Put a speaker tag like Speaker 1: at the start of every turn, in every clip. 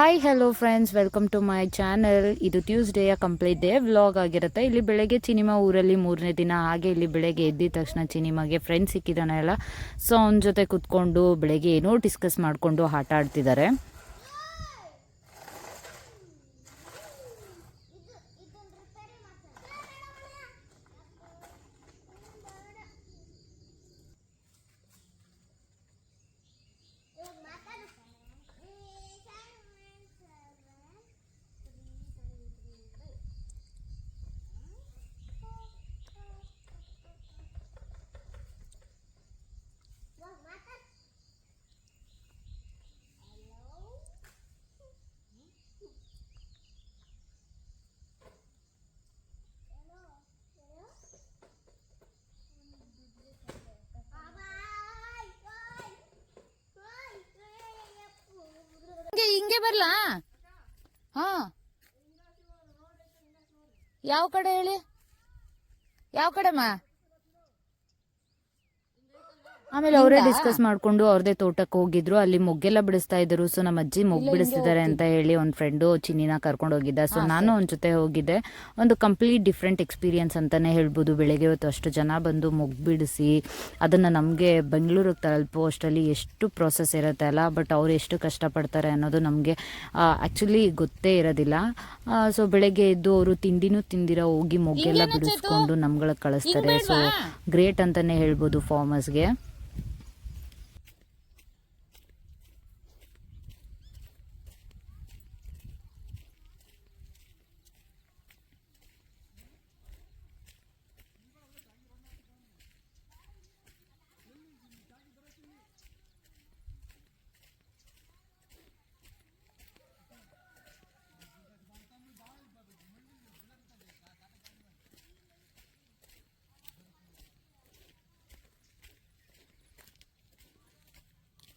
Speaker 1: Hi hello friends welcome to my channel ಇದು ಟ್ಯೂಸ್ಡೇಯ complete day vlog ಆಗಿರುತ್ತೆ. ಇಲ್ಲಿ ಬೆಳಗ್ಗೆ ಚಿನಿಮಾ ಊರಲ್ಲಿ ಮೂರನೇ ದಿನ ಹಾಗೆ ಇಲ್ಲಿ ಬೆಳಗ್ಗೆ ಎದ್ದಿದ ತಕ್ಷಣ ಚಿನಿಮಾಗೆ ಸಿಕ್ಕಿದಾನೆ ಎಲ್ಲ ಸೊ ಅವನ ಜೊತೆ ಕುತ್ಕೊಂಡು ಬೆಳಗ್ಗೆ ಏನೋ ಡಿಸ್ಕಸ್ ಮಾಡಿಕೊಂಡು ಆಟ ಆಡ್ತಿದ್ದಾರೆ. ಹಿಂಗೆ ಬರ್ಲಾ? ಹಾ. ಯಾವ ಕಡೆ ಹೇಳಿ? ಯಾವ ಕಡೆಮ್ಮ? ಆಮೇಲೆ ಅವರೇ ಡಿಸ್ಕಸ್ ಮಾಡ್ಕೊಂಡು ಅವ್ರದೇ ತೋಟಕ್ಕೆ ಹೋಗಿದ್ರು. ಅಲ್ಲಿ ಮೊಗ್ಗೆಲ್ಲ ಬಿಡಿಸ್ತಾ ಇದ್ರು ಸೊ ನಮ್ಮ ಅಜ್ಜಿ ಮೊಗ್ ಬಿಡಿಸ್ತಿದ್ದಾರೆ ಅಂತ ಹೇಳಿ ಒಂದು ಫ್ರೆಂಡು ಚಿನ್ನಿನ ಕರ್ಕೊಂಡು ಹೋಗಿದ್ದ. ಸೊ ನಾನು ಅವನ ಜೊತೆ ಹೋಗಿದ್ದೆ. ಒಂದು ಕಂಪ್ಲೀಟ್ ಡಿಫ್ರೆಂಟ್ ಎಕ್ಸ್ಪೀರಿಯನ್ಸ್ ಅಂತಾನೆ ಹೇಳ್ಬೋದು. ಬೆಳಗ್ಗೆ ಹೊತ್ತು ಅಷ್ಟು ಜನ ಬಂದು ಮೊಗ್ ಬಿಡಿಸಿ ಅದನ್ನ ನಮಗೆ ಬೆಂಗಳೂರಿಗೆ ತಲುಪೋ ಅಷ್ಟರಲ್ಲಿ ಎಷ್ಟು ಪ್ರೊಸೆಸ್ ಇರುತ್ತೆ ಅಲ್ಲ? ಬಟ್ ಅವ್ರು ಎಷ್ಟು ಕಷ್ಟಪಡ್ತಾರೆ ಅನ್ನೋದು ನಮಗೆ ಆಕ್ಚುಲಿ ಗೊತ್ತೇ ಇರೋದಿಲ್ಲ. ಸೊ ಬೆಳಗ್ಗೆ ಎದ್ದು ಅವರು ತಿಂಡಿನೂ ತಿಂದಿರ ಹೋಗಿ ಮೊಗ್ಗೆಲ್ಲ ಬಿಡಿಸ್ಕೊಂಡು ನಮ್ಗಳ ಕಳಿಸ್ತಾರೆ. ಸೊ ಗ್ರೇಟ್ ಅಂತಾನೆ ಹೇಳ್ಬೋದು ಫಾರ್ಮರ್ಸ್ಗೆ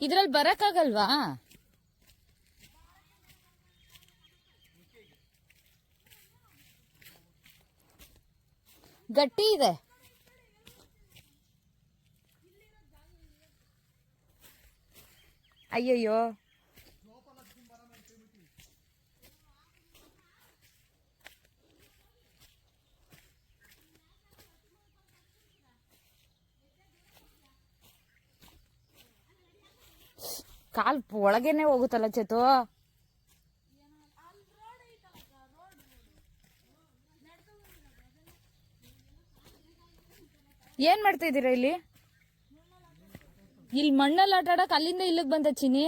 Speaker 1: ಇದ್ರಲ್ಲಿ ಬರಕ್ಕಾಗಲ್ವಾ ಗಟ್ಟಿ ಇದೆ ಅಯ್ಯಯ್ಯೋ ಕಾಲ್ ಒಳಗೇನೆ ಹೋಗುತ್ತಲ್ಲ ಚೇತು? ಏನ್ ಮಾಡ್ತಾ ಇದ್ದೀರಾ ಇಲ್ಲಿ? ಇಲ್ಲಿ ಮಣ್ಣಲ್ಲಿ ಆಟ ಆಡಕ್ ಅಲ್ಲಿಂದ ಇಲ್ಲಿಗೆ ಬಂದ ಚಿನಿ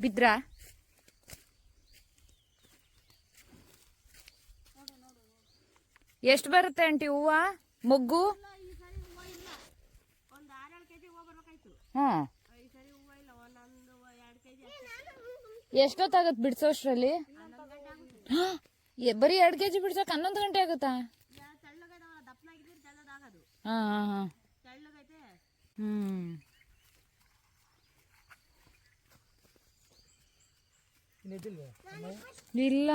Speaker 1: ಬಿದ್ರಾ? ಎಷ್ಟು ಬರುತ್ತೆ ಆಂಟಿ ಹೂವ? ಮೊಗ್ಗು? ಹ್ಮ್ ಎಷ್ಟೊತ್ತಾಗತ್ತೆ ಬಿಡ್ಸೋಷ್ಟ್ರಲ್ಲಿ ಬರೀ ಎರಡು ಬರೀ ಜಿ ಕೆಜಿ ಬಿಡ್ಸಕ್ ಹನ್ನೊಂದು ಗಂಟೆ ಆಗುತ್ತಾ? ಹಾಂ ಹಾಂ ಹಾಂ. ಹ್ಮ್. ಇಲ್ಲ.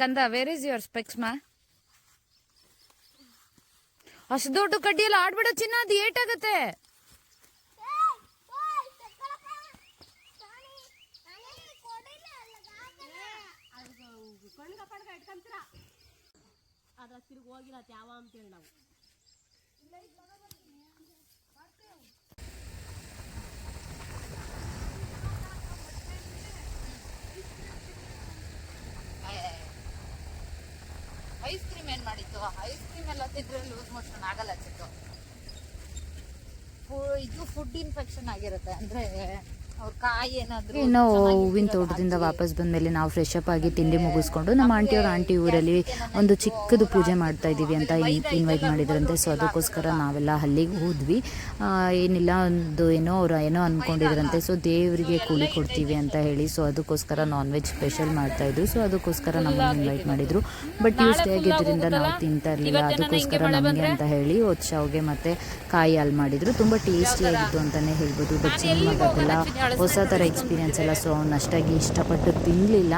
Speaker 1: ಕಂದ ವೇರ್ ಇಸ್ ಯುವರ್ ಸ್ಪೆಕ್ಸ್ ಮಾ? ಅಷ್ಟು ದೊಡ್ಡ ಕಡ್ಡಿಯಲ್ಲಿ ಆಡ್ಬಿಡೋ ಚಿನ್ನ ಅದು ಏಟಾಗತ್ತೆ.
Speaker 2: ಅದ್ರ ತಿರುಗಿ ಹೋಗಿಲ್ಲ ಯಾವ ಅಂತೇಳಿ ನಾವು.
Speaker 1: ಐಸ್ ಕ್ರೀಮ್ ಏನ್ ಮಾಡಿತ್ತು ಐಸ್ ಕ್ರೀಮ್ ಎಲ್ಲ ತಿಂದ್ರೆ ಲೂಸ್ ಮೋಷನ್ ಆಗಲ್ಲ ಚಿಕ್ಕ. ಇದು ಫುಡ್ ಇನ್ಫೆಕ್ಷನ್ ಆಗಿರುತ್ತೆ. ಅಂದ್ರೆ ಇನ್ನು ಹೂವಿನ ತೋಟದಿಂದ ವಾಪಸ್ ಬಂದಮೇಲೆ ನಾವು ಫ್ರೆಶ್ ಅಪ್ ಆಗಿ ತಿಂಡಿ ಮುಗಿಸ್ಕೊಂಡು ನಮ್ಮ ಆಂಟಿ ಆಂಟಿಯವ್ರ ಆಂಟಿ ಊರಲ್ಲಿ ಒಂದು ಚಿಕ್ಕದು ಪೂಜೆ ಮಾಡ್ತಾ ಇದ್ದೀವಿ ಅಂತ ಇನ್ವೈಟ್ ಮಾಡಿದ್ರಂತೆ. ಸೊ ಅದಕ್ಕೋಸ್ಕರ ನಾವೆಲ್ಲ ಅಲ್ಲಿಗೆ ಹೋದ್ವಿ. ಏನಿಲ್ಲ ಒಂದು ಏನೋ ಅವ್ರು ಏನೋ ಅಂದ್ಕೊಂಡಿದ್ರಂತೆ ಸೊ ದೇವರಿಗೆ ಕೂಲಿ ಕೊಡ್ತೀವಿ ಅಂತ ಹೇಳಿ ಸೊ ಅದಕ್ಕೋಸ್ಕರ ನಾನ್ ವೆಜ್ ಸ್ಪೆಷಲ್ ಮಾಡ್ತಾ ಇದ್ರು. ಸೊ ಅದಕ್ಕೋಸ್ಕರ ನಮ್ಮನ್ನು ಇನ್ವೈಟ್ ಮಾಡಿದ್ರು. ಬಟ್ ಟ್ಯೂಸ್ಡೇ ಆಗಿದ್ದರಿಂದ ನಾವು ತಿಂತಾ ಇರಲಿಲ್ಲ. ಅದಕ್ಕೋಸ್ಕರ ನಮಗೆ ಅಂತ ಹೇಳಿ ಶಾವ್ಗೆ ಮತ್ತು ಕಾಯಿ ಹಾಲು ಮಾಡಿದ್ರು. ತುಂಬ ಟೇಸ್ಟಿಯಾಗಿತ್ತು ಅಂತಲೇ ಹೇಳ್ಬೋದು. ಬಟ್ ಸಿನಿಮಾ ಅದೆಲ್ಲ ಹೊಸ ಥರ ಎಕ್ಸ್ಪೀರಿಯನ್ಸ್ ಎಲ್ಲ ಸೊ ಅವ್ನು ಅಷ್ಟಾಗಿ ಇಷ್ಟಪಟ್ಟು ತಿನ್ನಲಿಲ್ಲ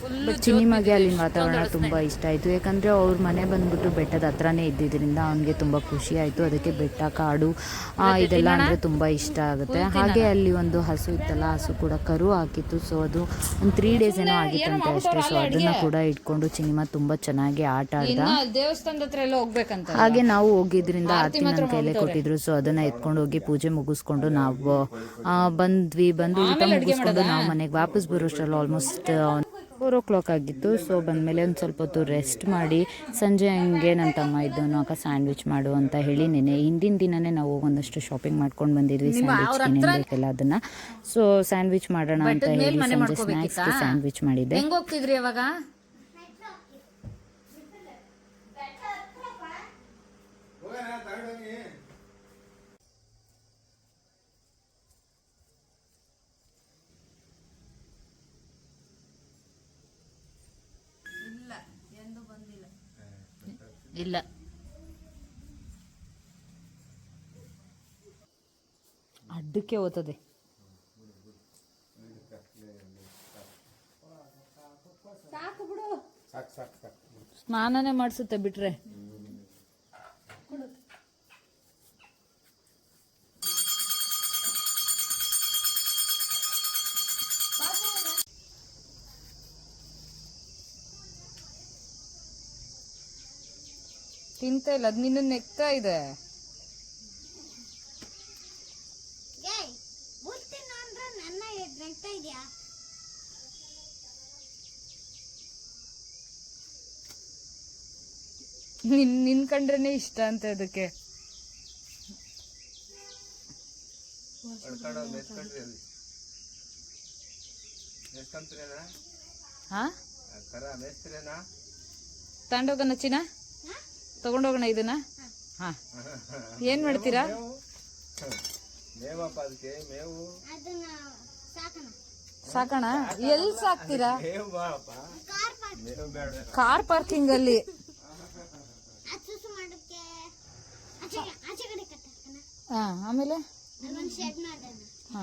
Speaker 3: ಫುಲ್
Speaker 1: ಚಿನ್ನಿಮಗೆ ಅಲ್ಲಿನ ವಾತಾವರಣ ತುಂಬ ಇಷ್ಟ ಆಯಿತು. ಯಾಕಂದರೆ ಅವ್ರ ಮನೆ ಬಂದ್ಬಿಟ್ಟು ಬೆಟ್ಟದ ಹತ್ರನೇ ಇದ್ದಿದ್ದರಿಂದ ಅವನಿಗೆ ತುಂಬ ಖುಷಿ ಆಯಿತು. ಅದಕ್ಕೆ ಬೆಟ್ಟ ಕಾಡು ಇದೆಲ್ಲ ಅಂದರೆ ತುಂಬ ಇಷ್ಟ ಆಗುತ್ತೆ. ಹಾಗೆ ಅಲ್ಲಿ ಒಂದು ಹಸು ಇತ್ತಲ್ಲ ಹಸು ಕೂಡ ಕರು ಹಾಕಿತ್ತು. ಸೊ ಅದು ಒಂದು ತ್ರೀ ಡೇಸ್ ಏನೋ ಆಗಿತ್ತಂತೆ ಅಷ್ಟೇ. ಸೊ ಅದನ್ನು ಕೂಡ ಇಟ್ಕೊಂಡು ಚಿನಿಮಾ ತುಂಬ ಚೆನ್ನಾಗಿ ಆಟ ಆಡ್ದ.
Speaker 3: ದೇವಸ್ಥಾನದ ಹತ್ರ ಎಲ್ಲ ಹೋಗ್ಬೇಕಂತ
Speaker 1: ಹಾಗೆ ನಾವು ಹೋಗಿದ್ರಿಂದ ಆರತಿ ನನ್ನ ಕೈಲೇ ಕೊಟ್ಟಿದ್ರು. ಸೊ ಅದನ್ನ ಎತ್ಕೊಂಡು ಹೋಗಿ ಪೂಜೆ ಮುಗಿಸ್ಕೊಂಡು ನಾವು ಬಂದ್ವಿ ಬಂದು ಊಟ ಮುಗಿಸ್ಕೊಂಡು ನಾವು ಮನೆಗೆ ವಾಪಸ್ ಬರೋಷ್ಟರಲ್ಲಿ ಆಲ್ಮೋಸ್ಟ್ ಫೋರ್ ಓ ಕ್ಲಾಕ್ ಆಗಿತ್ತು. ಸೊ ಬಂದಮೇಲೆ ಒಂದು ಸ್ವಲ್ಪ ಹೊತ್ತು ರೆಸ್ಟ್ ಮಾಡಿ ಸಂಜೆ ಹಂಗೆ ನನ್ನ ತಮ್ಮ ಇದ್ದವನು ಅಕ್ಕ ಸ್ಯಾಂಡ್ವಿಚ್ ಮಾಡು ಅಂತ ಹೇಳಿ ನೆನೆ ಹಿಂದಿನ ದಿನನೇ ನಾವು ಒಂದಷ್ಟು ಶಾಪಿಂಗ್ ಮಾಡ್ಕೊಂಡು ಬಂದಿದ್ವಿ. ಸ್ಯಾಂಡ್ವಿಚ್ ಏನೇನು ಬೇಕಲ್ಲ ಅದನ್ನ. ಸೊ ಸ್ಯಾಂಡ್ವಿಚ್ ಮಾಡೋಣ ಅಂತ ಹೇಳಿ ಸಂಜೆ ಸ್ನ್ಯಾಕ್ಸ್ಗೆ ಸ್ಯಾಂಡ್ವಿಚ್ ಮಾಡಿದ್ದೆ. ಇಲ್ಲ. ಅಡ್ಡಕ್ಕೆ ಓತದೆ ಸ್ನಾನನೇ ಮಾಡಿಸುತ್ತೆ ಬಿಟ್ರೆ.
Speaker 3: ತಿಂತ ಇಲ್ಲ ಅದು ನಿನ್ನ ನೆಕ್ತಾ ಇದೆ ನಿನ್ ನಿನ್ ಕಂಡ್ರೇನೆ ಇಷ್ಟ ಅಂತ ಅದಕ್ಕೆ. ಹಾ? ನಚ್ಚಿನ ಚಿನ್ನ ತಗೊಂಡೋಗೋಣ ಇದನ್ನ? ಹಾ. ಏನ್ ಮಾಡ್ತೀರಾ?
Speaker 4: ಸಾಕೋಣ. ಸಾಕಣ?
Speaker 3: ಸಾಕಣ. ಎಲ್ಲಿ ಸಾಕ್ತೀರಾ?
Speaker 4: ಕಾರ್
Speaker 3: ಪಾರ್ಕಿಂಗ್ ಅಲ್ಲಿ ಆಮೇಲೆ?
Speaker 4: ಪಾರ್ಕಿಂಗ್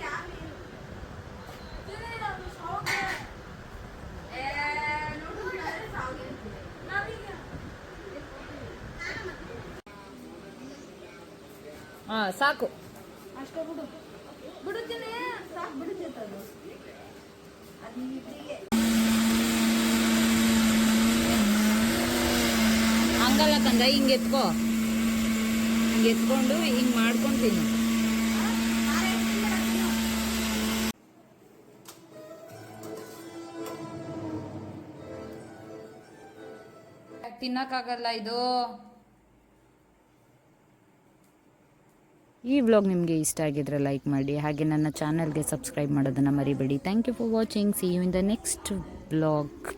Speaker 3: ಹಾ
Speaker 4: ಅಷ್ಟೇ
Speaker 3: ಹಾ ಸಾಕು. ಹಂಗಲ್ಲ ತಂದ ಹಿಂಗೆ ಎತ್ಕೋ. ಹಿಂಗೆ ಎತ್ಕೊಂಡು ಹಿಂಗೆ ಮಾಡ್ಕೊಂತೀನಿ. ತಿನ್ನಕ್ಕಾಗಲ್ಲ ಇದು.
Speaker 1: ಈ ವ್ಲಾಗ್ ನಿಮಗೆ ಇಷ್ಟ ಆಗಿದ್ರೆ ಲೈಕ್ ಮಾಡಿ, ಹಾಗೆ ನನ್ನ ಚಾನಲ್ಗೆ ಸಬ್ಸ್ಕ್ರೈಬ್ ಮಾಡೋದನ್ನು ಮರಿಬೇಡಿ. Thank you for watching see you in the next vlog